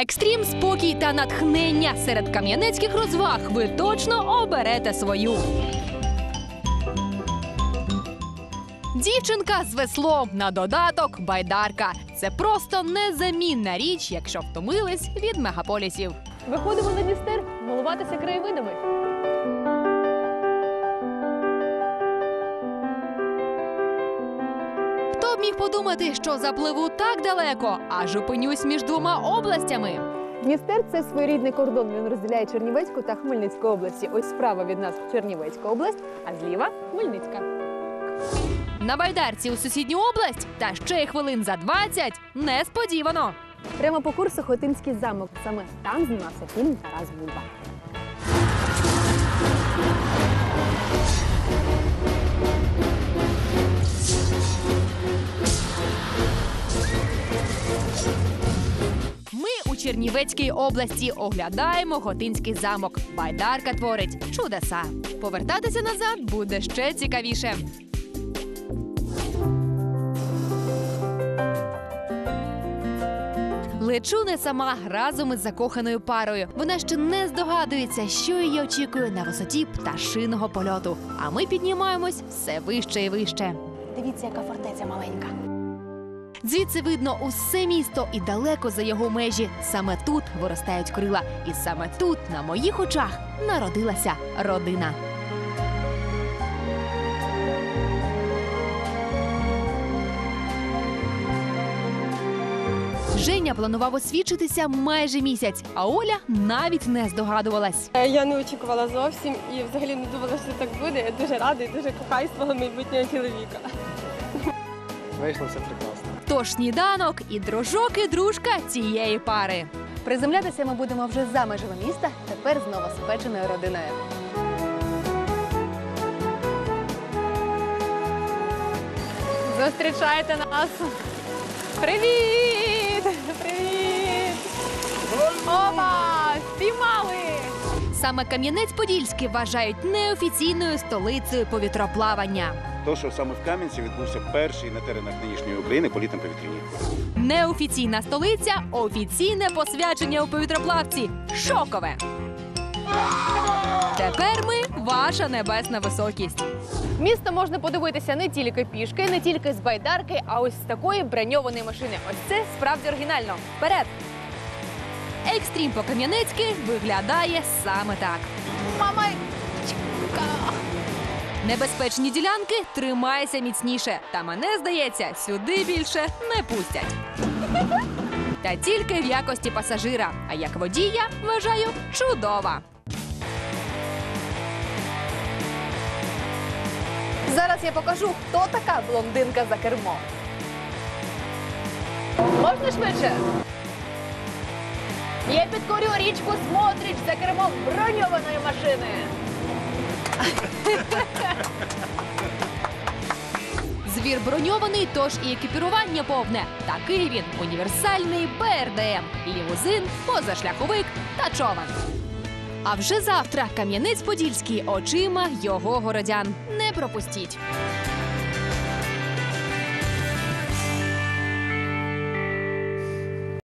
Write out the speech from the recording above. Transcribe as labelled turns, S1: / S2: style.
S1: Екстрім, спокій та натхнення серед кам'янецьких розваг ви точно оберете свою. Дівчинка з веслом на додаток байдарка. Це просто незамінна річ, якщо втомились від мегаполісів. Виходимо на Дністер милуватися краєвидами. Б міг подумати, що запливу так далеко, аж опинюсь між двома областями.
S2: Дністер це своєрідний кордон. Він розділяє Чернівецьку та Хмельницьку області. Ось справа від нас Чернівецька область, а зліва Хмельницька.
S1: На байдарці у сусідню область та ще й хвилин за 20 несподівано.
S2: Прямо по курсу Хотинський замок. Саме там знімався фільм Тарас Бульба.
S1: Чернівецькій області оглядаємо Готинський замок. Байдарка творить чудеса. Повертатися назад буде ще цікавіше. Лечу не сама разом із закоханою парою. Вона ще не здогадується, що її очікує на висоті пташиного польоту. А ми піднімаємось все вище і вище.
S2: Дивіться, яка фортеця маленька.
S1: Звідси видно усе місто і далеко за його межі. Саме тут виростають крила, і саме тут, на моїх очах, народилася родина. Женя планував освідчитися майже місяць, а Оля навіть не здогадувалась.
S3: Е, Я не очікувала зовсім і взагалі не думала, що так буде. Я дуже рада і дуже кохаю свого майбутнього чоловіка.
S4: Вийшло все прекрасно.
S1: Тож сніданок і дружок, і дружка цієї пари.
S2: Приземлятися ми будемо вже за межами міста, тепер з новоспеченою родиною.
S1: Зустрічайте нас. Привіт! Привіт! Опа! Спіймали! Саме Кам'янець-Подільський вважають неофіційною столицею повітроплавання.
S5: То, що саме в Кам'янці відбувся перший на теренах нинішньої України політ на повітряні.
S1: Неофіційна столиця офіційне посвячення у повітроплавці. Шокове. Тепер ми ваша небесна високість.
S2: Місто можна подивитися не тільки пішки, не тільки з байдарки, а ось з такої броньованої машини. Ось це справді оригінально. Вперед!
S1: Екстрім по Кам'янецьки виглядає саме так.
S2: Мамай!
S1: Небезпечні ділянки тримайся міцніше. Та мене здається, сюди більше не пустять. Та тільки в якості пасажира. А як водія вважаю чудова.
S2: Зараз я покажу, хто така блондинка за кермо. Можна швидше? Я підкорю річку Смотрич за кермом броньованої машини.
S1: Звір броньований, тож і екіпірування повне. Такий він універсальний БРДМ, лімузин, позашляховик та човен. А вже завтра Кам'янець-Подільський очима його городян. Не пропустіть.